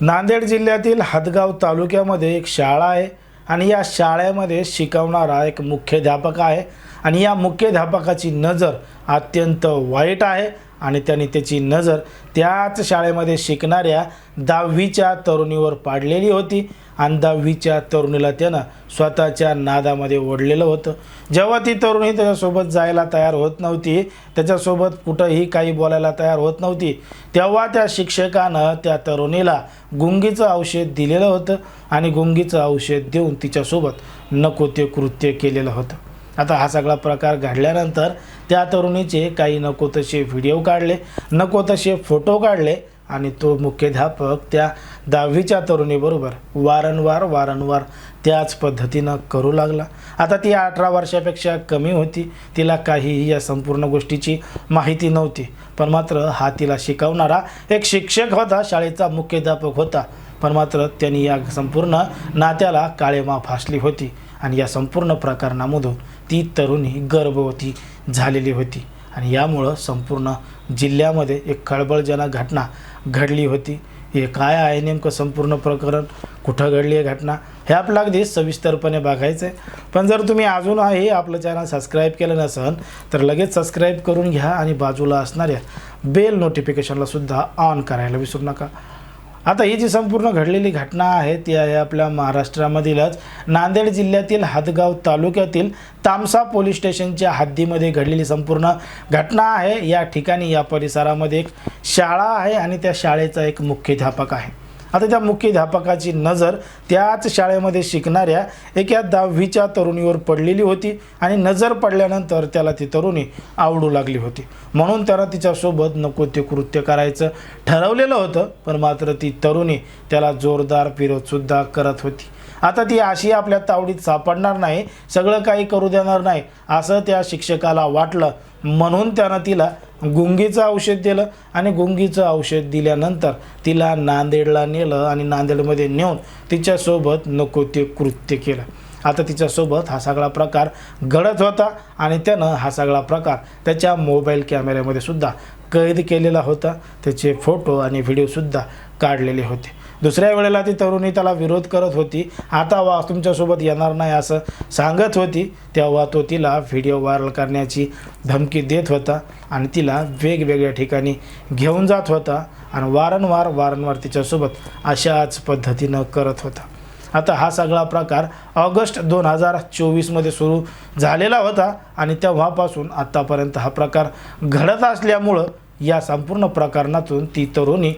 नांदेड जिल्ह्यातील हदगाव तालुक्यामध्ये एक शाळा आहे आणि या शाळेमध्ये शिकवणारा एक मुख्याध्यापक आहे. आणि या मुख्याध्यापकाची नजर अत्यंत वाईट आहे. आणि त्याने त्याची नजर त्याच शाळेमध्ये शिकणाऱ्या दहावीच्या तरुणीवर पाडलेली होती. आणि दहावीच्या तरुणीला त्यानं स्वतःच्या नादामध्ये ओढलेलं होतं. जेव्हा ती तरुणी त्याच्यासोबत जायला तयार होत नव्हती त्याच्यासोबत कुठंही काही बोलायला तयार होत नव्हती तेव्हा त्या शिक्षकानं त्या तरुणीला गुंगीचं औषध दिलेलं होतं आणि गुंगीचं औषध देऊन तिच्यासोबत नको ते कृत्य केलेलं होतं. आता हा सगळा प्रकार घडल्यानंतर त्या तरुणीचे काही नको तसे व्हिडिओ काढले नको तसे फोटो काढले आणि तो मुख्याध्यापक त्या दहावीच्या तरुणीबरोबर वारंवार वारंवार त्याच पद्धतीनं करू लागला. आता ती अठरा वर्षापेक्षा कमी होती. तिला काहीही या संपूर्ण गोष्टीची माहिती नव्हती. पण मात्र हा तिला शिकवणारा एक शिक्षक होता शाळेचा मुख्याध्यापक होता. पण मात्र त्यांनी या संपूर्ण नात्याला काळेमा फासली होती. आणि या संपूर्ण प्रकरणामधून ती तरुणी गर्भवती झालेली होती. आणि यामुळं संपूर्ण जिल्ह्यामध्ये एक खळबळजनक घटना घडली होती. हे काय आहे नेमकं संपूर्ण प्रकरण? कुठं घडली आहे घटना? हे आपलं अगदी सविस्तरपणे बघायचं आहे पण जर तुम्ही अजूनही आपलं चॅनल सबस्क्राईब केलं नसेल तर लगेच सबस्क्राईब करून घ्या आणि बाजूला असणाऱ्या बेल नोटिफिकेशनलासुद्धा ऑन करायला विसरू नका. आता ही जी संपूर्ण घडलेली घटना आहे ती आहे आपल्या महाराष्ट्रामधीलच. नांदेड जिल्ह्यातील हदगाव तालुक्यातील तामसा पोलीस स्टेशनच्या हद्दीमध्ये घडलेली संपूर्ण घटना आहे. या ठिकाणी या परिसरामध्ये एक शाळा आहे आणि त्या शाळेचा एक मुख्याध्यापक आहे. आता त्या मुख्याध्यापकाची नजर त्याच शाळेमध्ये शिकणाऱ्या एका दहावीच्या तरुणीवर पडलेली होती आणि नजर पडल्यानंतर त्याला ती तरुणी आवडू लागली होती. म्हणून त्यानं तिच्यासोबत नको ते कृत्य करायचं ठरवलेलं होतं पण मात्र ती तरुणी त्याला जोरदार विरोधसुद्धा करत होती. आता ती अशी आपल्या तावडीत सापडणार नाही सगळं काही करू देणार नाही असं त्या शिक्षकाला वाटलं. म्हणून त्यानं तिला गुंगीचं औषध दिलं आणि गुंगीचं औषध दिल्यानंतर तिला नांदेडला नेलं आणि नांदेडमध्ये नेऊन तिच्यासोबत नको ते कृत्य केलं. आता तिच्यासोबत हा सगळा प्रकार घडत होता आणि त्यानं हा सगळा प्रकार त्याच्या मोबाईल कॅमेऱ्यामध्ये सुद्धा कैद केलेला होता. त्याचे फोटो आणि व्हिडिओसुद्धा काढलेले होते. दुसऱ्या वेळेला ती तरुणी त्याला विरोध करत होती. आता वा तुमच्यासोबत येणार नाही असं सांगत होती. तेव्हा तो तिला व्हिडिओ व्हायरल करण्याची धमकी देत होता आणि तिला वेगवेगळ्या ठिकाणी घेऊन जात होता आणि वारंवार वारंवार तिच्यासोबत अशाच पद्धतीनं करत होता. आता हा सगळा प्रकार ऑगस्ट दोन हजार चोवीसमध्ये सुरू झालेला होता आणि तेव्हापासून आत्तापर्यंत हा प्रकार घडत असल्यामुळं या संपूर्ण प्रकरणातून ती तरुणी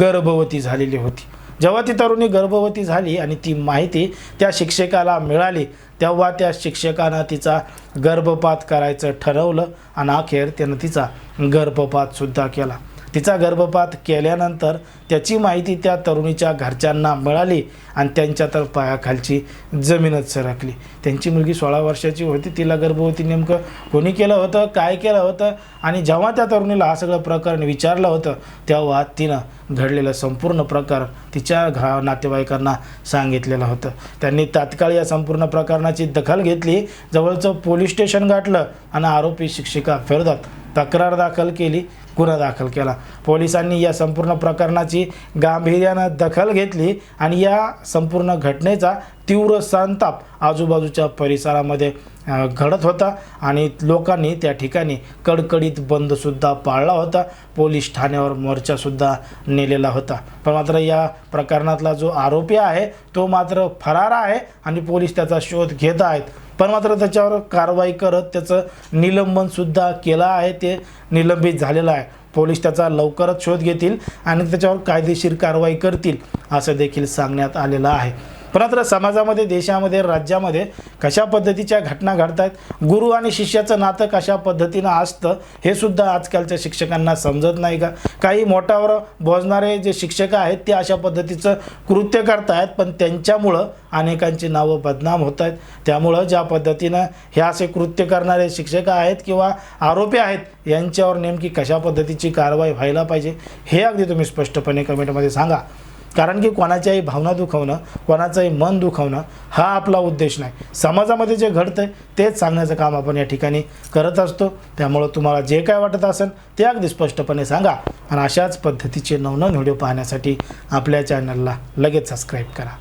गर्भवती झालेली होती. जेव्हा ती तरुणी गर्भवती झाली आणि ती माहिती त्या शिक्षकाला मिळाली तेव्हा त्या शिक्षकानं तिचा गर्भपात करायचं ठरवलं आणि अखेर त्यानं तिचा गर्भपातसुद्धा केला. तिचा गर्भपात केल्यानंतर त्याची माहिती त्या तरुणीच्या घरच्यांना मिळाली आणि त्यांच्या तर पायाखालची जमीनच सरकली. त्यांची मुलगी सोळा वर्षाची होती तिला गर्भवती नेमकं कोणी केलं होतं काय केलं होतं? आणि जेव्हा त्या तरुणीला हा सगळं प्रकरण विचारलं होतं तेव्हा तिनं घडलेलं संपूर्ण प्रकार तिच्या घा नातेवाईकांना सांगितलेलं होतं. त्यांनी तात्काळ या संपूर्ण प्रकरणाची दखल घेतली. जवळचं पोलीस स्टेशन गाठलं आणि आरोपी शिक्षिका विरोधात तक्रार दाखल केली गुन्हा दाखल केला. पोलिसांनी या संपूर्ण प्रकरणाची गांभीर्यानं दखल घेतली आणि या संपूर्ण घटनेचा तीव्र संताप आजूबाजूच्या परिसरामध्ये घडत होता आणि लोकांनी त्या ठिकाणी कडकडीत बंदसुद्धा पाळला होता. पोलीस ठाण्यावर मोर्चासुद्धा नेलेला होता. पण मात्र या प्रकरणातला जो आरोपी आहे तो मात्र फरार आहे आणि पोलीस त्याचा शोध घेत आहेत. पण मात्र त्याच्यावर कारवाई करत त्याचं निलंबनसुद्धा केलं आहे. ते निलंबित झालेलं आहे. पोलीस त्याचा लवकरच शोध घेतील आणि त्याच्यावर कायदेशीर कारवाई करतील असं देखील सांगण्यात आलेलं आहे. पण समाजामध्ये देशामध्ये राज्यामध्ये कशा पद्धतीच्या घटना घडत आहेत गुरु आणि शिष्याचं नातं कशा पद्धतीनं असतं हे सुद्धा आजकालच्या शिक्षकांना समजत नाही का? काही मोठ्यावर बोजणारे जे शिक्षक आहेत ते अशा पद्धतीचं कृत्य करतायत पण त्यांच्यामुळं अनेकांची नावं बदनाम होत आहेत त्यामुळं ज्या पद्धतीनं हे असे कृत्य करणारे शिक्षक आहेत किंवा आरोपी आहेत यांच्यावर नेमकी कशा पद्धतीची कारवाई व्हायला पाहिजे हे अगदी तुम्ही स्पष्टपणे कमेंटमध्ये सांगा. कारण की कोणाच्याही भावना दुखवणं कोणाचंही मन दुखवणं हा आपला उद्देश नाही. समाजामध्ये जे घडतं आहे तेच सांगण्याचं काम आपण या ठिकाणी करत असतो. त्यामुळं तुम्हाला जे काय वाटत असेल ते अगदी स्पष्टपणे सांगा. आणि अशाच पद्धतीचे नवनवीन व्हिडिओ पाहण्यासाठी आपल्या चॅनलला लगेच सबस्क्राईब करा.